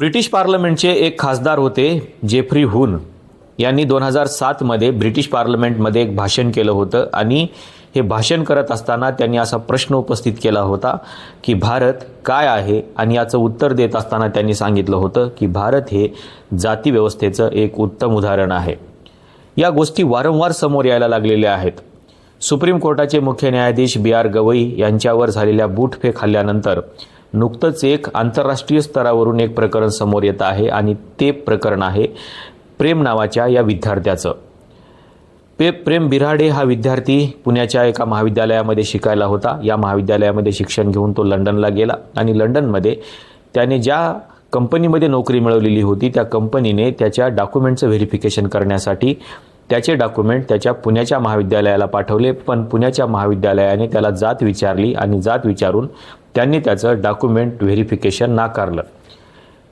British पार्लमेंटचे एक खासदार होते जेफ्री हुन. यांनी दोन हजार सातमध्ये ब्रिटिश पार्लमेंटमध्ये एक भाषण केलं होतं आणि हे भाषण करत असताना त्यांनी असा प्रश्न उपस्थित केला होता की भारत काय आहे? आणि याचं उत्तर देत असताना त्यांनी सांगितलं होतं की भारत हे जातीव्यवस्थेचं एक उत्तम उदाहरण आहे. या गोष्टी वारंवार समोर यायला लागलेल्या आहेत. सुप्रीम कोर्टाचे मुख्य न्यायाधीश बी आर गवई यांच्यावर झालेल्या बूटफेक हल्ल्यानंतर नुकतंच एक आंतरराष्ट्रीय स्तरावरून एक प्रकरण समोर येत आहे आणि ते प्रकरण आहे प्रेम नावाच्या या विद्यार्थ्याचं. पे प्रेम बिराडे हा विद्यार्थी पुण्याच्या एका महाविद्यालयामध्ये शिकायला होता. या महाविद्यालयामध्ये शिक्षण घेऊन तो लंडनला गेला आणि लंडनमध्ये त्याने ज्या कंपनीमध्ये नोकरी मिळवलेली होती त्या कंपनीने त्याच्या डॉक्युमेंटचं व्हेरिफिकेशन करण्यासाठी त्याचे डॉक्युमेंट त्याच्या पुण्याच्या महाविद्यालयाला पाठवले. पण पुण्याच्या महाविद्यालयाने त्याला जात विचारली आणि जात विचारून त्यांनी त्याचं डॉक्युमेंट व्हेरिफिकेशन नाकारलं.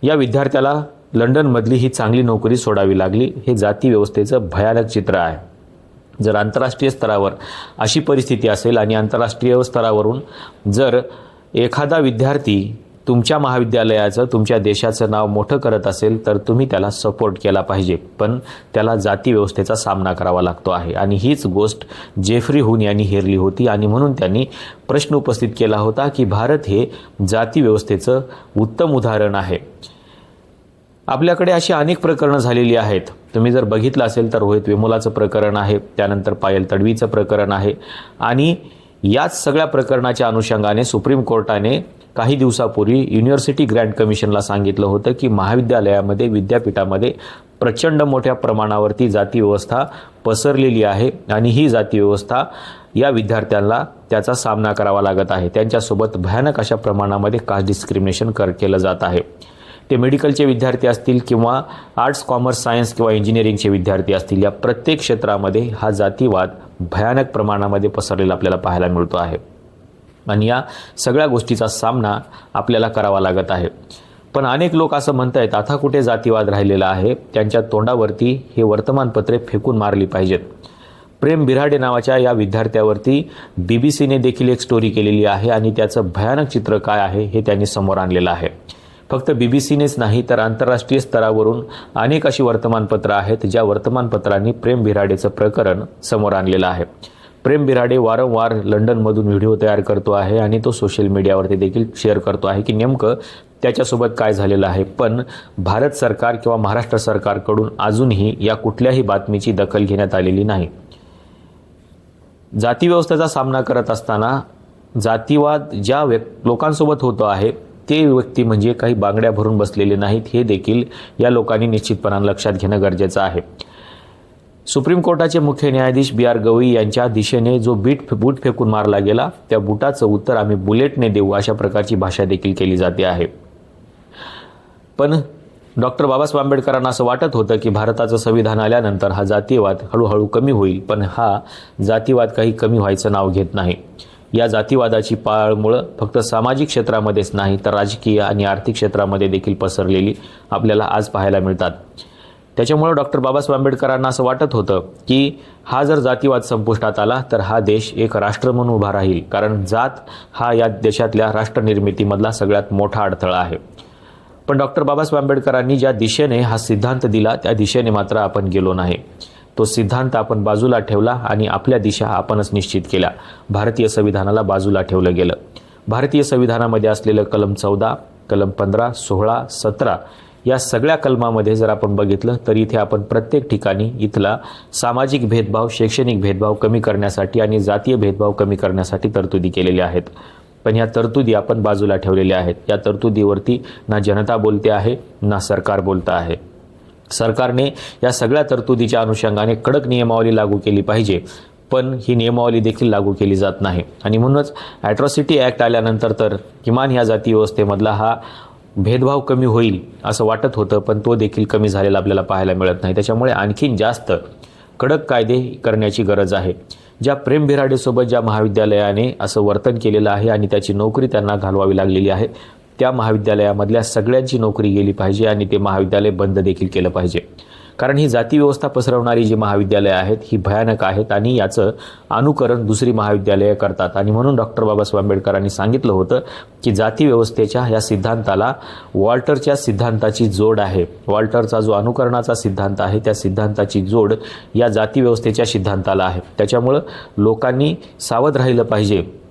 या विद्यार्थ्याला लंडनमधली ही चांगली नोकरी सोडावी लागली हे जाती व्यवस्थेचं भयानक चित्र आहे. जर आंतरराष्ट्रीय स्तरावर अशी परिस्थिती असेल आणि आंतरराष्ट्रीय स्तरावरून जर एखादा विद्यार्थी तुमच्या महाविद्यालयाचं तुमच्या देशाचं नाव मोठं करत असेल तर तुम्ही त्याला सपोर्ट केला पाहिजे. पण त्याला जाती व्यवस्थेचा सामना करावा लागतो आहे. आणि हीच गोष्ट जेफ्री हुन यांनी हेरली होती आणि म्हणून त्यांनी प्रश्न उपस्थित केला होता की भारत हे जाती व्यवस्थेचं उत्तम उदाहरण आहे. आपल्याकडे अशी अनेक प्रकरणं झालेली आहेत. तुम्ही जर बघितलं असेल तर रोहित वेमुलाचं प्रकरण आहे त्यानंतर पायल तडवीचं प्रकरण आहे. आणि याच सगळ्या प्रकरणाच्या अनुषंगाने सुप्रीम कोर्टाने काही दिवसापूर्वी युनिव्हर्सिटी ग्रँट कमिशनला सांगितलं होतं की महाविद्यालयामध्ये विद्यापीठामध्ये प्रचंड मोठ्या प्रमाणावरती जातीव्यवस्था पसरलेली आहे आणि ही जातीव्यवस्था या विद्यार्थ्यांना त्याचा सामना करावा लागत आहे. त्यांच्यासोबत भयानक अशा प्रमाणामध्ये कास्ट डिस्क्रिमिनेशन कर केलं जात आहे. ते मेडिकलचे विद्यार्थी असतील किंवा आर्ट्स कॉमर्स सायन्स किंवा इंजिनिअरिंगचे विद्यार्थी असतील या प्रत्येक क्षेत्रामध्ये हा जातीवाद भयानक प्रमाणामध्ये पसरलेला आपल्याला पाहायला मिळतो आहे. आणि या सगळ्या गोष्टीचा सामना आपल्याला करावा लागत आहे. पण अनेक लोक असं म्हणत आहेत आता कुठे जातीवाद राहिलेला आहे? त्यांच्या तोंडावरती हे वर्तमानपत्रे फेकून मारली पाहिजेत. प्रेम बिराडे नावाच्या या विद्यार्थ्यावरती बी बी सीने देखील एक स्टोरी केलेली आहे आणि त्याचं भयानक चित्र काय आहे हे त्यांनी समोर आणलेलं आहे. फक्त बी बी सीनेच नाही तर आंतरराष्ट्रीय स्तरावरून अनेक अशी वर्तमानपत्रं आहेत ज्या वर्तमानपत्रांनी प्रेम बिराडेचं प्रकरण समोर आणलेलं आहे. प्रेम बिराडे वारंवार लंडनमधून व्हिडिओ तयार करतो आहे आणि तो सोशल मीडियावरती देखील शेअर करतो आहे की नेमकं त्याच्यासोबत काय झालेलं आहे. पण भारत सरकार किंवा महाराष्ट्र सरकारकडून अजूनही या कुठल्याही बातमीची दखल घेण्यात आलेली नाही. जातीव्यवस्थेचा सामना करत असताना जातीवाद ज्या व्यक् लोकांसोबत होतो आहे ते व्यक्ती म्हणजे काही बांगड्या भरून बसलेले नाहीत हे देखील या लोकांनी निश्चितपणानं लक्षात घेणं गरजेचं आहे. सुप्रीम कोर्टाचे मुख्य न्यायाधीश बी आर गवई यांच्या दिशेने जो बीट बूट फेकून मारला गेला त्या बुटाचं उत्तर आम्ही बुलेटने देऊ अशा प्रकारची भाषा देखील केली जाते आहे. पण डॉक्टर बाबासाहेब आंबेडकरांना असं वाटत होतं की भारताचं संविधान आल्यानंतर हा जातीयवाद हळूहळू कमी होईल पण हा जातीवाद काही कमी व्हायचं नाव घेत नाही. या जातीवादाची पाळमुळं फक्त सामाजिक क्षेत्रामध्येच नाही तर राजकीय आणि आर्थिक क्षेत्रामध्ये देखील पसरलेली आपल्याला आज पाहायला मिळतात. त्याच्यामुळं डॉक्टर बाबासाहेब आंबेडकरांना असं वाटत होतं की हा जर जातीवाद संपुष्टात आला तर हा देश एक राष्ट्र म्हणून उभा राहील कारण जात हा या देशातल्या राष्ट्रनिर्मितीमधला सगळ्यात मोठा अडथळा आहे. पण डॉक्टर बाबासाहेब आंबेडकरांनी ज्या दिशेने हा सिद्धांत दिला त्या दिशेने मात्र आपण गेलो नाही. तो सिद्धांत आपण बाजूला ठेवला आणि आपल्या दिशा आपणच निश्चित केल्या. भारतीय संविधानाला बाजूला ठेवलं गेलं. भारतीय संविधानामध्ये असलेलं कलम चौदा कलम पंधरा सोळा सतरा या सगळ्या कलमामध्ये जर आपण बघितलं तर इथे आपण प्रत्येक ठिकाणी इथला सामाजिक भेदभाव शैक्षणिक भेदभाव कमी करण्यासाठी आणि जातीय भेदभाव कमी करण्यासाठी तरतुदी केलेल्या आहेत. पण या तरतुदी आपण बाजूला ठेवलेल्या आहेत. या तरतुदीवरती ना जनता बोलते आहे ना सरकार बोलतं आहे. सरकारने या सगळ्या तरतुदीच्या अनुषंगाने कडक नियमावली लागू केली पाहिजे पण ही नियमावली देखील लागू केली जात नाही. आणि म्हणूनच ॲट्रॉसिटी ॲक्ट आल्यानंतर तर किमान ह्या जाती व्यवस्थेमधला हा भेदभाव कमी होईल असं वाटत होतं पण तो देखील कमी झालेला आपल्याला पाहायला मिळत नाही. त्याच्यामुळे आणखीन जास्त कडक कायदे करण्याची गरज आहे. ज्या प्रेम बिराडेसोबत ज्या महाविद्यालयाने असं वर्तन केलेलं आहे आणि त्याची नोकरी त्यांना घालवावी लागलेली आहे त्या महाविद्यालयामधल्या सगळ्यांची नोकरी गेली पाहिजे आणि ते महाविद्यालय बंद देखील केलं पाहिजे. कारण ही जाती व्यवस्था पसरवणारी जी महाविद्यालयं आहेत ही भयानक आहेत आणि याचं अनुकरण दुसरी महाविद्यालयं करतात. आणि म्हणून डॉक्टर बाबासाहेब आंबेडकरांनी सांगितलं होतं की जाती व्यवस्थेच्या या सिद्धांताला वॉल्टरच्या सिद्धांताची जोड आहे. वॉल्टरचा जो अनुकरणाचा सिद्धांत आहे त्या सिद्धांताची जोड या जाती व्यवस्थेच्या सिद्धांताला आहे. त्याच्यामुळं लोकांनी सावध राहिलं पाहिजे.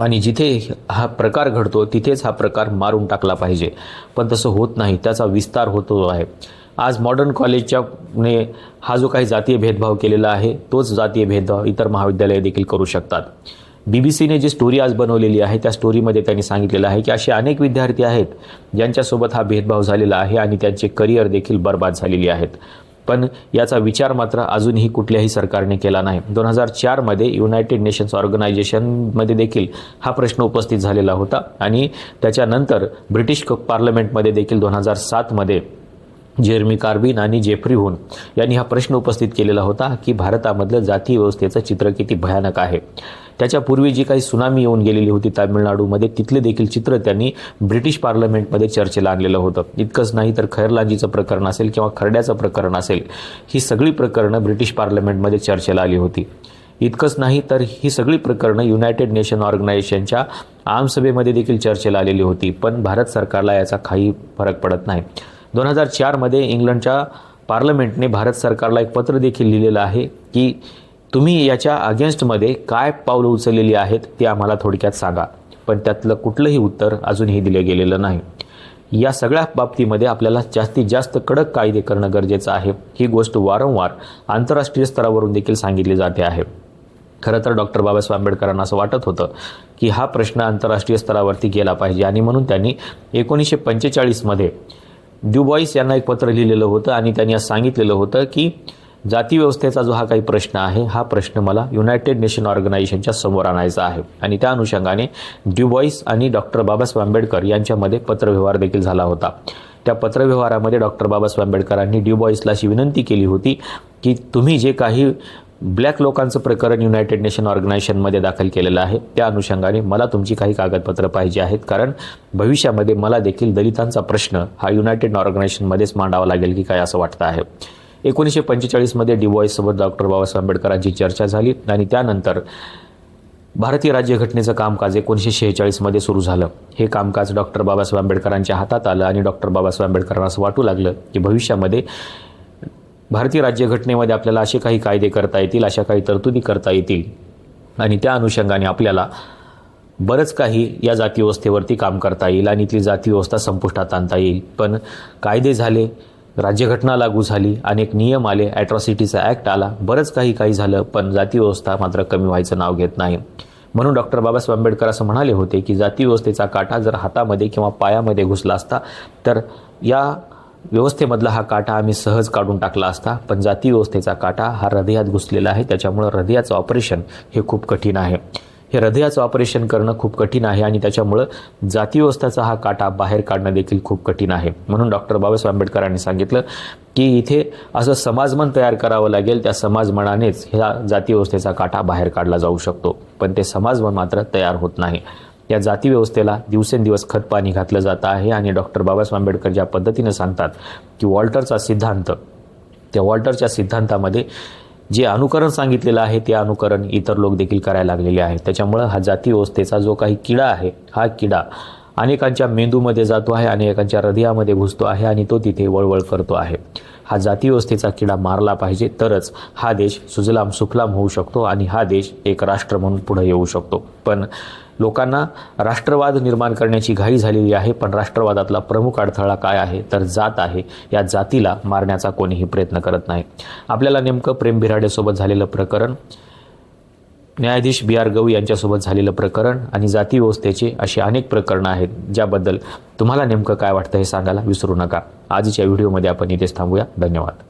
आणि जिथे हा प्रकार घडतो तिथेच हा प्रकार मारून टाकला पाहिजे. पण तसं होत नाही त्याचा विस्तार होतो आहे. आज मॉडर्न कॉलेजच्या ने हा जो काही जातीय भेदभाव केलेला आहे तोच जातीय भेदभाव इतर महाविद्यालये देखील करू शकतात. बी बी सीने जी स्टोरी आज बनवलेली आहे त्या स्टोरीमध्ये त्यांनी सांगितलेलं आहे की असे अनेक विद्यार्थी आहेत ज्यांच्यासोबत हा भेदभाव झालेला आहे आणि त्यांचे करिअर देखील बर्बाद झालेली आहेत. पण याचा विचार मात्र अजूनही कुठल्याही सरकारने केला नाही. दोन हजार चारमध्ये युनायटेड नेशन्स ऑर्गनायझेशनमध्ये देखील हा प्रश्न उपस्थित झालेला होता आणि त्याच्यानंतर ब्रिटिश क- पार्लमेंटमध्ये देखील दोन हजार सातमध्ये जेरमी कार्बिन आणि जेफ्री हुन यांनी हा प्रश्न उपस्थित केलेला होता की भारतामधलं जाती व्यवस्थेचं चित्र किती भयानक आहे. त्याच्यापूर्वी जी काही सुनामी येऊन गेलेली होती तामिळनाडूमध्ये तिथले देखील चित्र त्यांनी ब्रिटिश पार्लमेंटमध्ये चर्चेला आणलेलं होतं. इतकंच नाही तर खैरलांजीचं प्रकरण असेल किंवा खरड्याचं प्रकरण असेल ही सगळी प्रकरणं ब्रिटिश पार्लमेंटमध्ये चर्चेला आली होती. इतकंच नाही तर ही सगळी प्रकरणं युनायटेड नेशन ऑर्गनायझेशनच्या आमसभेमध्ये देखील चर्चेला आलेली होती पण भारत सरकारला याचा काही फरक पडत नाही. दोन हजार चारमध्ये इंग्लंडच्या पार्लमेंटने भारत सरकारला एक पत्र देखील लिहिलेलं आहे की तुम्ही याच्या अगेन्स्टमध्ये काय पावलं उचललेली आहेत ते आम्हाला थोडक्यात सांगा. पण त्यातलं कुठलंही उत्तर अजूनही दिलं गेलेलं नाही. या सगळ्या बाबतीमध्ये आपल्याला जास्तीत जास्त कडक कायदे करणं गरजेचं आहे. ही गोष्ट वारंवार आंतरराष्ट्रीय स्तरावरून देखील सांगितली जाते आहे. खरं तर डॉक्टर बाबासाहेब आंबेडकरांना असं वाटत होतं की हा प्रश्न आंतरराष्ट्रीय स्तरावरती गेला पाहिजे आणि म्हणून त्यांनी एकोणीसशे पंचेचाळीसमध्ये ड्युबॉईस यांना एक पत्र लिहिलेलं होतं आणि त्यांनी असं सांगितलेलं होतं की जातीव्यवस्थेचा जो हा काही प्रश्न आहे हा प्रश्न मला युनायटेड नेशन ऑर्गनायझेशनच्या समोर आणायचा आहे. आणि त्या अनुषंगाने ड्युबॉईस आणि डॉक्टर बाबासाहेब आंबेडकर यांच्यामध्ये पत्रव्यवहार देखील झाला होता. त्या पत्रव्यवहारामध्ये डॉक्टर बाबासाहेब आंबेडकरांनी ड्युबॉईसला अशी विनंती केली होती की तुम्ही जे काही ब्लॅक लोकांचं प्रकरण युनायटेड नेशन ऑर्गनायझेशनमध्ये दाखल केलेलं आहे. त्या अनुषंगाने मला तुमची काही कागदपत्रं पाहिजे आहेत कारण भविष्यामध्ये मला देखील दलितांचा प्रश्न हा युनायटेड ऑर्गनायझेशनमध्येच मांडावा लागेल की काय असं वाटतं आहे. एकोणीसशे पंचेचाळीसमध्ये डिवॉईससोबत डॉक्टर बाबासाहेब आंबेडकरांची चर्चा झाली आणि त्यानंतर भारतीय राज्यघटनेचं कामकाज एकोणीसशे शेहेचाळीसमध्ये सुरू झालं. हे कामकाज डॉक्टर बाबासाहेब आंबेडकरांच्या हातात आलं आणि डॉक्टर बाबासाहेब आंबेडकरांना असं वाटू लागलं की भविष्यामध्ये भारतीय राज्यघटनेमध्ये आपल्याला असे काही कायदे करता येतील अशा काही तरतुदी करता येतील. आणि त्या अनुषंगाने आपल्याला बरंच काही या जाती व्यवस्थेवरती काम करता येईल आणि ती जाती व्यवस्था संपुष्टात आणता येईल. पण कायदे झाले राज्यघटना लागू झाली अनेक नियम आले ॲट्रॉसिटीचा ॲक्ट आला बरंच काही काही झालं पण जाती व्यवस्था मात्र कमी व्हायचं नाव घेत नाही. म्हणून डॉक्टर बाबासाहेब आंबेडकर असं म्हणाले होते की जाती व्यवस्थेचा काटा जर हातामध्ये किंवा पायामध्ये घुसला असता तर या व्यवस्थेमधला हा काटा आम्ही सहज काढून टाकला असता पण जाती व्यवस्थेचा काटा हा हृदयात घुसलेला आहे त्याच्यामुळं हृदयाचं ऑपरेशन हे खूप कठीण आहे. हे हृदयाचं ऑपरेशन करणं खूप कठीण आहे आणि त्याच्यामुळं जातीव्यवस्थेचा हा काटा बाहेर काढणं देखील खूप कठीण आहे. म्हणून डॉक्टर बाबासाहेब आंबेडकरांनी सांगितलं की इथे असं समाजमन तयार करावं लागेल त्या समाजमनानेच ह्या जाती व्यवस्थेचा काटा बाहेर काढला जाऊ शकतो. पण ते समाजमन मात्र तयार होत नाही. या जाती व्यवस्थेला दिवसेंदिवस खतपाणी घातलं जात आहे आणि डॉक्टर बाबासाहेब आंबेडकर ज्या पद्धतीनं सांगतात की वॉल्टरचा सिद्धांत त्या वॉल्टरच्या सिद्धांतामध्ये जे अनुकरण सांगितलेलं आहे ते अनुकरण इतर लोक देखील करायला लागलेले आहेत. त्याच्यामुळं हा जाती व्यवस्थेचा जो काही किडा आहे हा किडा अनेकांच्या मेंदूमध्ये जातो आहे अनेकांच्या हृदयामध्ये घुसतो आहे आणि तो तिथे वळवळ करतो आहे. हा जातीव्यवस्थेचा किडा मारला पाहिजे. तरच हा देश सुजलाम सुफलाम होऊ शकतो आणि हा देश एक राष्ट्र म्हणून पुढे येऊ शकतो. पण लोकांना राष्ट्रवाद निर्माण करण्याची घाई झालेली आहे. पण राष्ट्रवादातला प्रमुख अडथळा काय आहे? तर जात आहे. या जातीला मारण्याचा कोणीही प्रयत्न करत नाही. आपल्याला नेमकं प्रेम बिराडेसोबत झालेलं प्रकरण न्यायाधीश बी आर गवई यांच्यासोबत झालेलं प्रकरण आणि जाती व्यवस्थेचे अशी अनेक प्रकरणं आहेत ज्याबद्दल तुम्हाला नेमकं काय वाटतं हे सांगायला विसरू नका. आजच्या व्हिडिओमध्ये आपण इथेच थांबूया. धन्यवाद.